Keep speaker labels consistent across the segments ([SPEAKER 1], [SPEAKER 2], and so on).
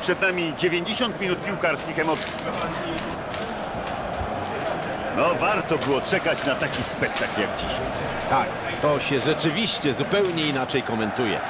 [SPEAKER 1] Przed nami 90 minut piłkarskich emocji. No, warto było czekać na taki spektakl jak dziś.
[SPEAKER 2] Tak, to się rzeczywiście zupełnie inaczej komentuje.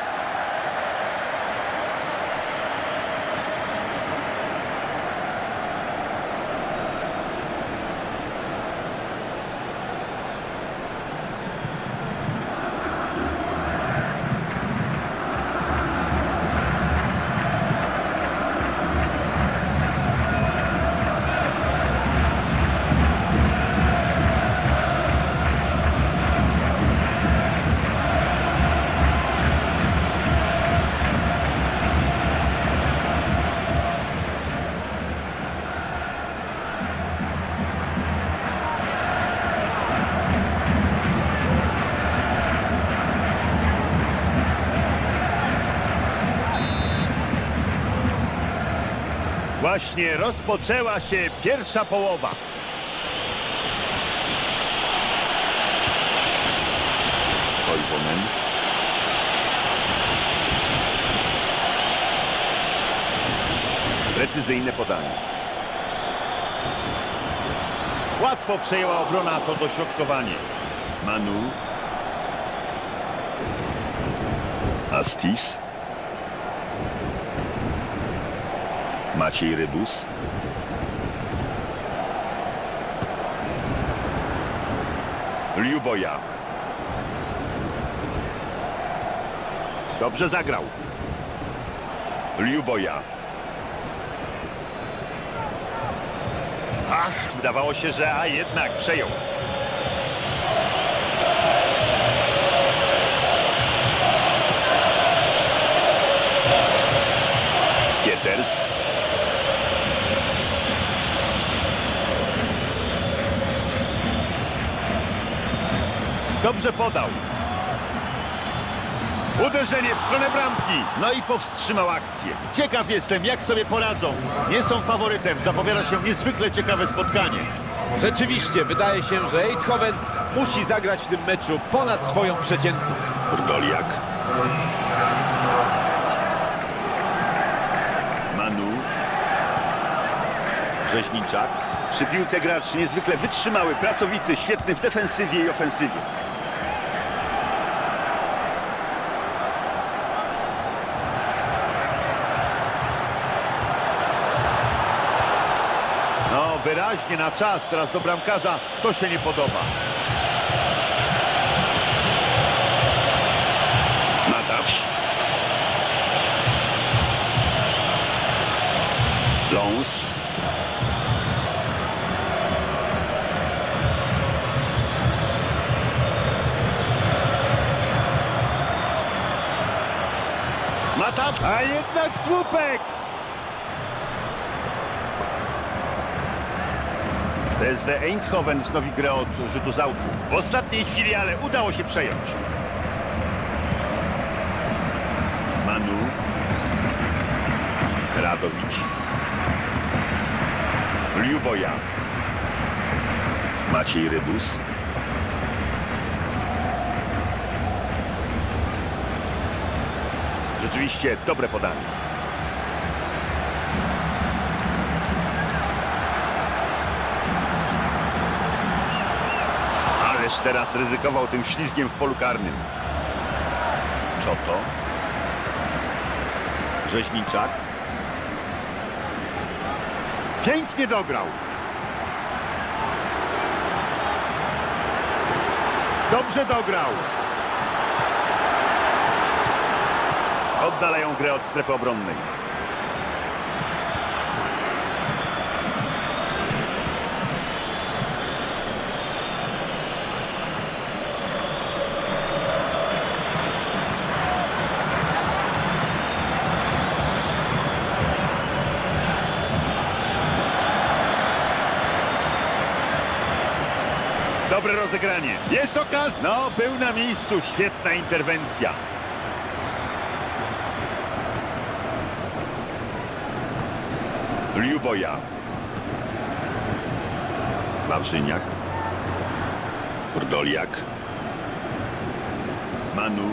[SPEAKER 1] Właśnie rozpoczęła się pierwsza połowa. Toivonen. Precyzyjne podanie. Łatwo przejęła obrona to dośrodkowanie. Manu. Astis. Maciej Rybus. Liuboja. Dobrze zagrał. Liuboja. Ach, wydawało się, że a jednak przejął. Pieters. Dobrze podał. Uderzenie w stronę bramki. No i powstrzymał akcję. Ciekaw jestem, jak sobie poradzą. Nie są faworytem. Zapowiada się niezwykle ciekawe spotkanie.
[SPEAKER 2] Rzeczywiście, wydaje się, że Eindhoven musi zagrać w tym meczu ponad swoją przeciętną.
[SPEAKER 1] Goliak. Manu. Rzeźniczak. Przy piłce gracz niezwykle wytrzymały, pracowity, świetny w defensywie i ofensywie. Wyraźnie na czas, teraz do bramkarza, to się nie podoba. Matawś. Lons. Mataw, a jednak słupek! PSW Eindhoven wznowi grę od rzutu z autu. W ostatniej chwili, ale udało się przejąć. Manu. Radowicz. Liuboja. Maciej Rybus. Rzeczywiście dobre podanie. Teraz ryzykował tym ślizgiem w polu karnym. Czoto. Rzeźniczak. Pięknie dograł. Dobrze dograł. Oddalają grę od strefy obronnej. Dobre rozegranie. Jest okaz. No, był na miejscu. Świetna interwencja. Liuboja. Wawrzyniak. Kurdoliak. Manu.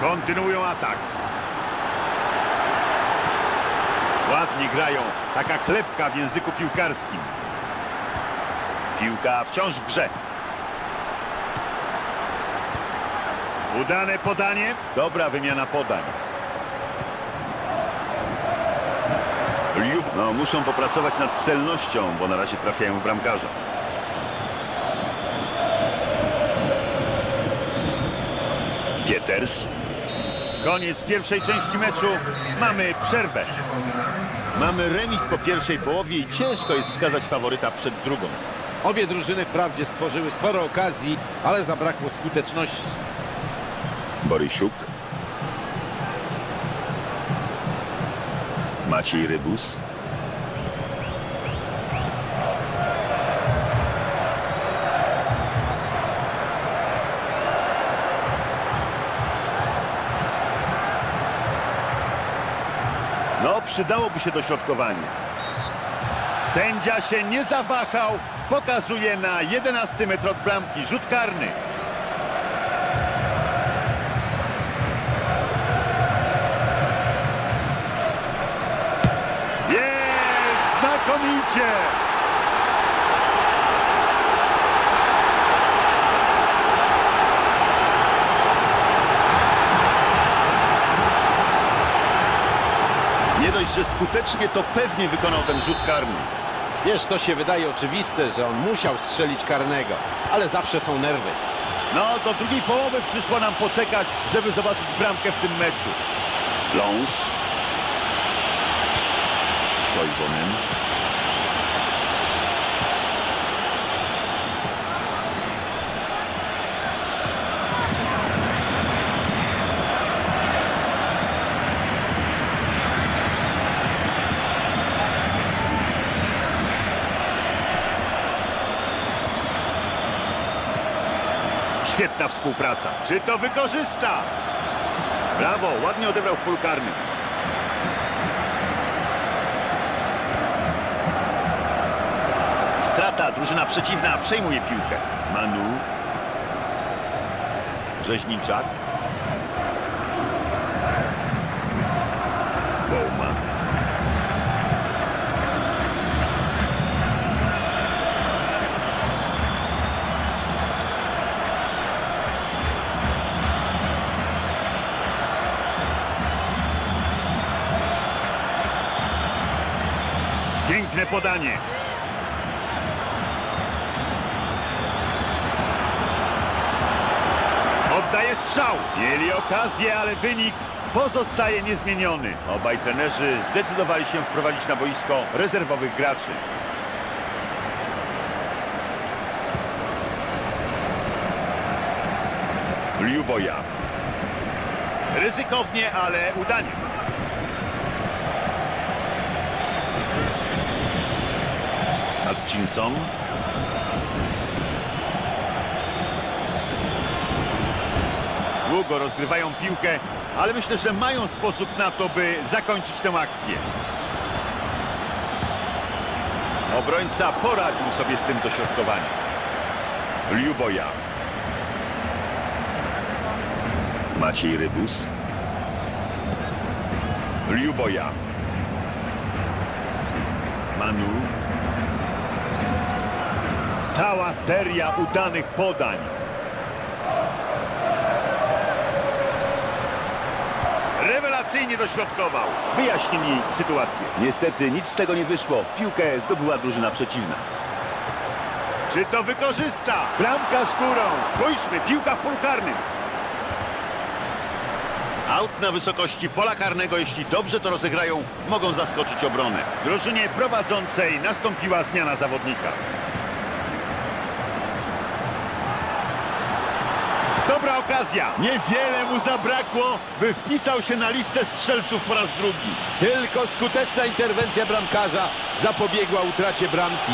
[SPEAKER 1] Kontynuują atak. Ładnie grają. Taka klepka w języku piłkarskim. Piłka wciąż w grze. Udane podanie. Dobra wymiana podań. No, muszą popracować nad celnością, bo na razie trafiają w bramkarza. Pieters. Koniec pierwszej części meczu. Mamy przerwę. Mamy remis po pierwszej połowie i ciężko jest wskazać faworyta przed drugą.
[SPEAKER 2] Obie drużyny wprawdzie stworzyły sporo okazji, ale zabrakło skuteczności.
[SPEAKER 1] Borysiuk. Maciej Rybus. Przydałoby się dośrodkowanie. Sędzia się nie zawahał. Pokazuje na 11 metr od bramki. Rzut karny. Jest! Znakomicie! Nie dość, że skutecznie, to pewnie wykonał ten rzut karny.
[SPEAKER 2] Wiesz, to się wydaje oczywiste, że on musiał strzelić karnego, ale zawsze są nerwy.
[SPEAKER 1] No, do drugiej połowy przyszło nam poczekać, żeby zobaczyć bramkę w tym meczu. Lons. Toivonen. Świetna współpraca. Czy to wykorzysta? Brawo, ładnie odebrał w polu karnym. Strata, drużyna przeciwna przejmuje piłkę. Manu. Rzeźniczak. Podanie. Oddaje strzał. Mieli okazję, ale wynik pozostaje niezmieniony. Obaj trenerzy zdecydowali się wprowadzić na boisko rezerwowych graczy. Liuboja. Ryzykownie, ale udanie. Hutchinson. Długo rozgrywają piłkę, ale myślę, że mają sposób na to, by zakończyć tę akcję. Obrońca poradził sobie z tym dośrodkowaniem. Liuboja. Maciej Rybus. Liuboja. Manu. Cała seria udanych podań. Rewelacyjnie dośrodkował. Wyjaśnij mi sytuację. Niestety nic z tego nie wyszło. Piłkę zdobyła drużyna przeciwna. Czy to wykorzysta? Bramka z górą. Spójrzmy, piłka w polu karnym. Aut na wysokości pola karnego, jeśli dobrze to rozegrają, mogą zaskoczyć obronę. W drużynie prowadzącej nastąpiła zmiana zawodnika. Dobra okazja. Niewiele mu zabrakło, by wpisał się na listę strzelców po raz drugi.
[SPEAKER 2] Tylko skuteczna interwencja bramkarza zapobiegła utracie bramki.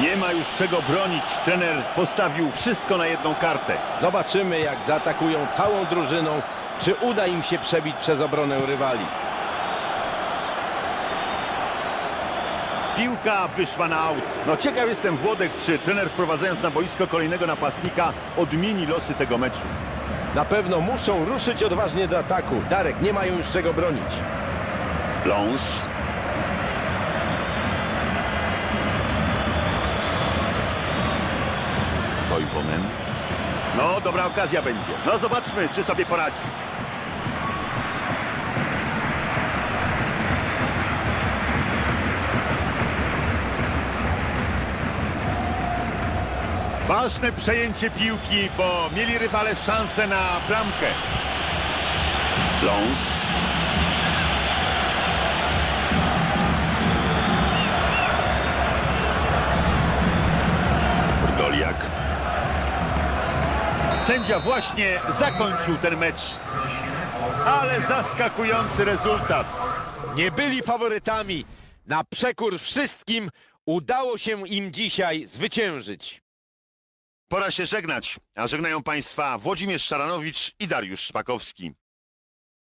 [SPEAKER 1] Nie ma już czego bronić. Trener postawił wszystko na jedną kartę.
[SPEAKER 2] Zobaczymy, jak zaatakują całą drużyną. Czy uda im się przebić przez obronę rywali.
[SPEAKER 1] Piłka wyszła na aut. No ciekaw jestem Włodek, czy trener wprowadzając na boisko kolejnego napastnika odmieni losy tego meczu.
[SPEAKER 2] Na pewno muszą ruszyć odważnie do ataku. Darek, nie mają już czego bronić.
[SPEAKER 1] Lons. Toivonen. No, dobra okazja będzie. No zobaczmy, czy sobie poradzi. Ważne przejęcie piłki, bo mieli rywale szansę na bramkę. Lons. Doliak. Sędzia właśnie zakończył ten mecz. Ale zaskakujący rezultat.
[SPEAKER 2] Nie byli faworytami. Na przekór wszystkim udało się im dzisiaj zwyciężyć.
[SPEAKER 1] Pora się żegnać, a żegnają Państwa Włodzimierz Szaranowicz i Dariusz Szpakowski.